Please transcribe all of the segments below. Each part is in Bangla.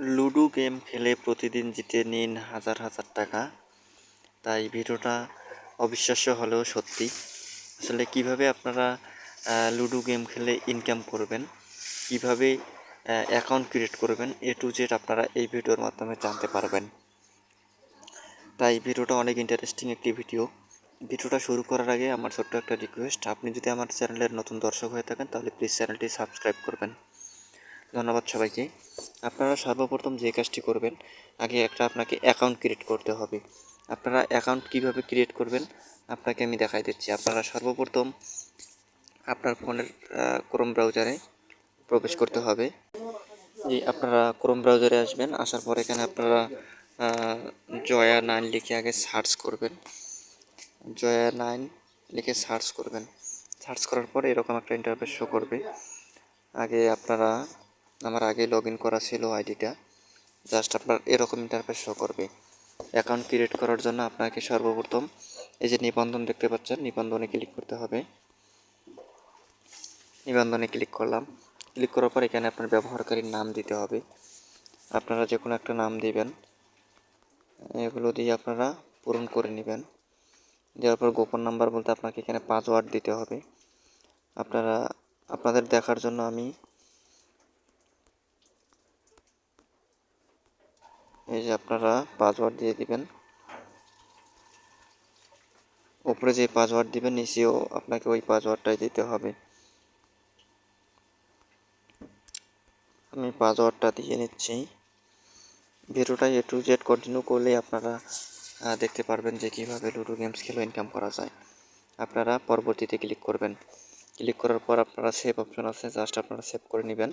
লুডো গেম খেলে প্রতিদিন জিতে নিন হাজার হাজার টাকা। তাই ভিডিওটা অবিশ্বাস্য হলেও সত্যি। আসলে কীভাবে আপনারা লুডো গেম খেলে ইনকাম করবেন, কীভাবে অ্যাকাউন্ট ক্রিয়েট করবেন, এ টু জেড আপনারা এই ভিডিওর মাধ্যমে জানতে পারবেন। তাই ভিডিওটা অনেক ইন্টারেস্টিং একটি ভিডিও ভিডিওটা শুরু করার আগে আমার ছোট্ট একটা রিকোয়েস্ট আপনি যদি আমার চ্যানেলের নতুন দর্শক হয়ে থাকেন, তাহলে প্লিজ চ্যানেলটি সাবস্ক্রাইব করবেন। ধন্যবাদ সবাইকে। আপনারা সর্বপ্রথম যে কাজটি করবেন, আগে একটা আপনাকে অ্যাকাউন্ট ক্রিয়েট করতে হবে। আপনারা অ্যাকাউন্ট কীভাবে ক্রিয়েট করবেন, আপনাকে আমি দেখাই দিচ্ছি। আপনারা সর্বপ্রথম আপনার ফোনের ক্রোম ব্রাউজারে প্রবেশ করতে হবে। যে আপনারা ক্রোম ব্রাউজারে আসবেন, আসার পর এখানে আপনারা জয়া নাইন লিখে আগে সার্চ করবেন। জয়া নাইন লিখে সার্চ করবেন। সার্চ করার পর এরকম একটা ইন্টারফেস শো করবে। আগে আপনারা আমার আগে লগ করা ছিল আইডিটা জাস্ট আপনার এরকম ইন্টারফেস শো করবে। অ্যাকাউন্ট ক্রিয়েট করার জন্য আপনাকে সর্বপ্রথম এই যে নিবন্ধন দেখতে পাচ্ছেন, নিবন্ধনে ক্লিক করতে হবে। নিবন্ধনে ক্লিক করলাম। ক্লিক করার পর এখানে আপনার ব্যবহারকারীর নাম দিতে হবে। আপনারা যে কোনো একটা নাম দিবেন। এগুলো দিয়ে আপনারা পূরণ করে নেবেন। দেওয়ার পর গোপন নাম্বার বলতে আপনাকে এখানে পাসওয়ার্ড দিতে হবে। আপনারা, আপনাদের দেখার জন্য আমি এই যে আপনারা পাসওয়ার্ড দিয়ে দিবেন। উপরে যে পাসওয়ার্ড দিবেন, নিচেও আপনাকে ওই পাসওয়ার্ডটাই দিতে হবে। আমি পাসওয়ার্ডটা দিয়ে নিচ্ছি। ভিডিওটা এ টু জেড কন্টিনিউ করলে আপনারা দেখতে পারবেন যে কীভাবে লুডো গেমস খেলে ইনকাম করা যায়। আপনারা পরবর্তীতে ক্লিক করবেন। ক্লিক করার পর আপনারা সেভ অপশন আছে জাস্ট আপনারা সেভ করে নেবেন।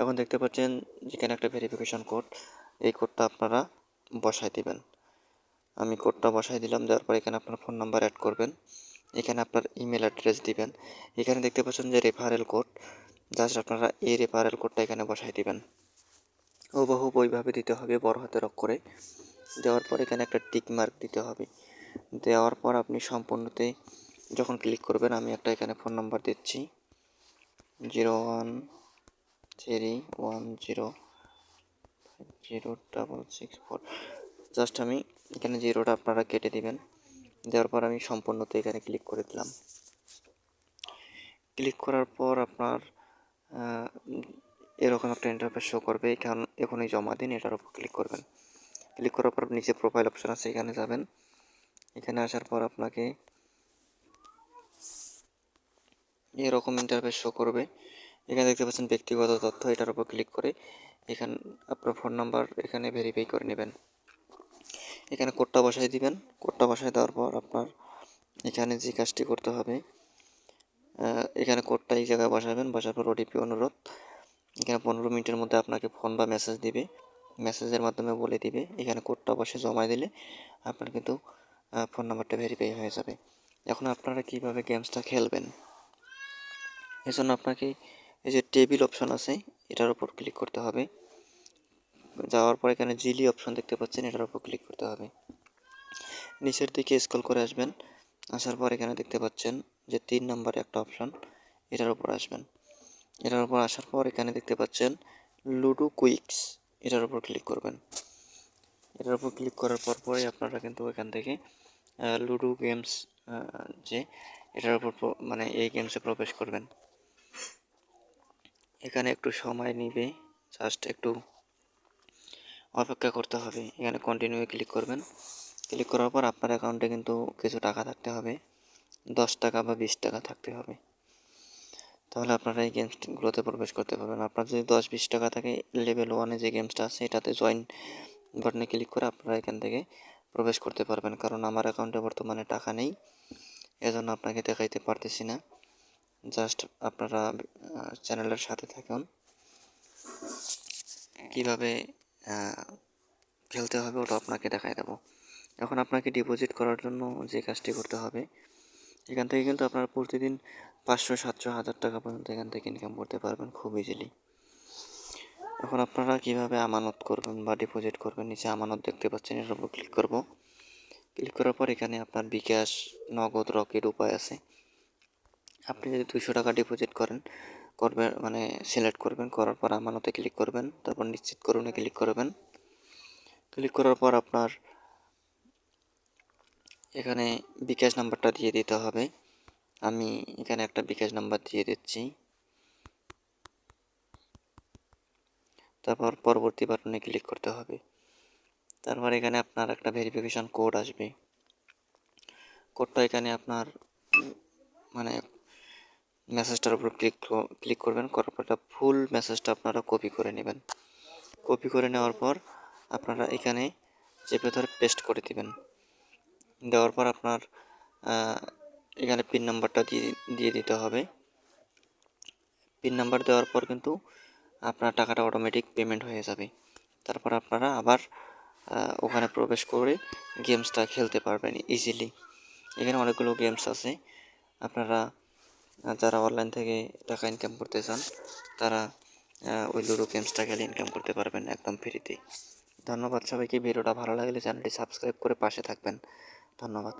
এখন দেখতে পাচ্ছেন যেখানে একটা ভেরিফিকেশন কোড এই কোডটা আপনারা বসাই দিবেন। আমি কোডটা বসাই দিলাম, দেওয়ার পর এখানে আপনার ফোন নাম্বার অ্যাড করবেন। এখানে আপনার ইমেল অ্যাড্রেস দিবেন। এখানে দেখতে পাচ্ছেন যে রেফারেল কোড জাস্ট আপনারা এই রেফারেল কোডটা এখানে বসাই দিবেন। হুবহুব ওইভাবে দিতে হবে, বড় হাতের অক্ষরে দেওয়ার পর এখানে একটা টিক মার্ক দিতে হবে। দেওয়ার পর আপনি সম্পূর্ণতে যখন ক্লিক করবেন, আমি একটা এখানে ফোন নাম্বার দিচ্ছি। Zero one three one zero zero double six four just আমি এখানে জিরোটা আপনারা কেটে দিবেন, দেওয়ার পর আমি সম্পূর্ণতে এখানে ক্লিক করে দিলাম। ক্লিক করার পর আপনার এরকম একটা ইন্টারফেস শো করবে। এখান, এখনই জমা দিন, এটার উপর ক্লিক করবেন। ক্লিক করার পর নিচে প্রোফাইল অপশন আছে, এখানে যাবেন। এখানে আসার পর আপনাকে এরকম ইন্টারফেস শো করবে। এখানে দেখতে পাচ্ছেন ব্যক্তিগত তথ্য, এটার উপর ক্লিক করে এখানে, আপনার ফোন নাম্বার এখানে ভেরিফাই করে নেবেন। এখানে কোডটা বসাই দিবেন। কোডটা বসাই দেওয়ার পর আপনার এখানে যে কাজটি করতে হবে এখানে কোডটা এই জায়গায় বসাবেন। বসার পর ওটিপি অনুরোধ। এখানে পনেরো মিনিটের মধ্যে আপনাকে ফোন বা মেসেজ দিবে। মেসেজের মাধ্যমে বলে দিবে। এখানে কোডটা বসে জমা দিলে আপনার কিন্তু ফোন নাম্বারটা ভেরিফাই হয়ে যাবে। এখন আপনারা কীভাবে গেমসটা খেলবেন? এই জন্য আপনাকে এই যে টেবিল অপশন আছে, এটার উপর ক্লিক করতে হবে। যাওয়ার পর এখানে জিলি অপশন দেখতে পাচ্ছেন, এটার উপর ক্লিক করতে হবে। নিচের দিকে স্ক্রল করে আসবেন, আসার পর এখানে দেখতে পাচ্ছেন যে তিন নম্বরে একটা অপশন এটার উপর আসবেন। এটার উপর আসার পর এখানে দেখতে পাচ্ছেন লুডো কুইক্স এটার উপর ক্লিক করবেন। এটার উপর ক্লিক করার পর পরে আপনারা কিন্তু এখান থেকে লুডো গেমস যে এটার উপর মানে এই গেমসে প্রবেশ করবেন। এখানে একটু সময় নিবে। জাস্ট একটু অপেক্ষা করতে হবে। এখানে কন্টিনিউ ক্লিক করবেন। ক্লিক করার পর আপনার অ্যাকাউন্টে কিন্তু কিছু টাকা থাকতে হবে। দশ টাকা বা বিশ টাকা থাকতে হবে। তাহলে আপনারা এই গেমসগুলোতে প্রবেশ করতে পারবেন। আপনার যদি দশ বিশ টাকা থাকে লেভেল ওয়ানে যে গেমসটা আছে, এটাতে জয়েন বাটনে ক্লিক করে আপনারা এখান থেকে প্রবেশ করতে পারবেন। কারণ আমার অ্যাকাউন্টে বর্তমানে টাকা নেই। এজন্য আপনাকে দেখাইতে পারতেছি না। জাস্ট আপনারা চ্যানেলের সাথে থাকুন। কীভাবে খেলতে হবে ওটা আপনাকে দেখাই দেবো। এখন আপনাকে ডিপোজিট করার জন্য যে কাজটি করতে হবে, এখান থেকে কিন্তু আপনারা প্রতিদিন পাঁচশো, সাতশো, হাজার টাকা পর্যন্ত এখান থেকে ইনকাম করতে পারবেন খুব ইজিলি এখন আপনারা কীভাবে আমানত করবেন বা ডিপোজিট করবেন, নিচে আমানত দেখতে পাচ্ছেন, এর উপর ক্লিক করব। ক্লিক করার পর এখানে আপনার বিকাশ, নগদ, রকেট উপায় আছে। আপনি যদি দুশো টাকা ডিপোজিট করেন করবেন মানে সিলেক্ট করবেন, করার পর আমানতে ক্লিক করবেন, তারপর নিশ্চিত করুনে ক্লিক করবেন। ক্লিক করার পর আপনার এখানে বিকাশ নাম্বারটা দিয়ে দিতে হবে। আমি এখানে একটা বিকাশ নাম্বার দিয়ে দিচ্ছি। তারপর পরবর্তী বাটনে ক্লিক করতে হবে। তারপর এখানে আপনার একটা ভেরিফিকেশন কোড আসবে। কোডটা এখানে আপনার মানে মেসেজটার উপর ক্লিক ক্লিক করবেন, করার পর ফুল মেসেজটা আপনারা কপি করে নেবেন। কপি করে নেওয়ার পর আপনারা এখানে চেপে ধরে পেস্ট করে দিবেন। দেওয়ার পর আপনার এখানে পিন নাম্বারটা দিয়ে দিয়ে দিতে হবে। পিন নাম্বার দেওয়ার পর কিন্তু আপনার টাকাটা অটোমেটিক পেমেন্ট হয়ে যাবে। তারপর আপনারা আবার ওখানে প্রবেশ করে গেমসটা খেলতে পারবেন ইজিলি এখানে অনেকগুলো গেমস আছে। আপনারা যারা অনলাইন থেকে টাকা ইনকাম করতে চান, তারা ওই লুডো গেমসটা খেলে ইনকাম করতে পারবেন একদম ফ্রিতেই ধন্যবাদ সবাইকে। ভিডিওটা ভালো লাগলে চ্যানেলটি সাবস্ক্রাইব করে পাশে থাকবেন। ধন্যবাদ।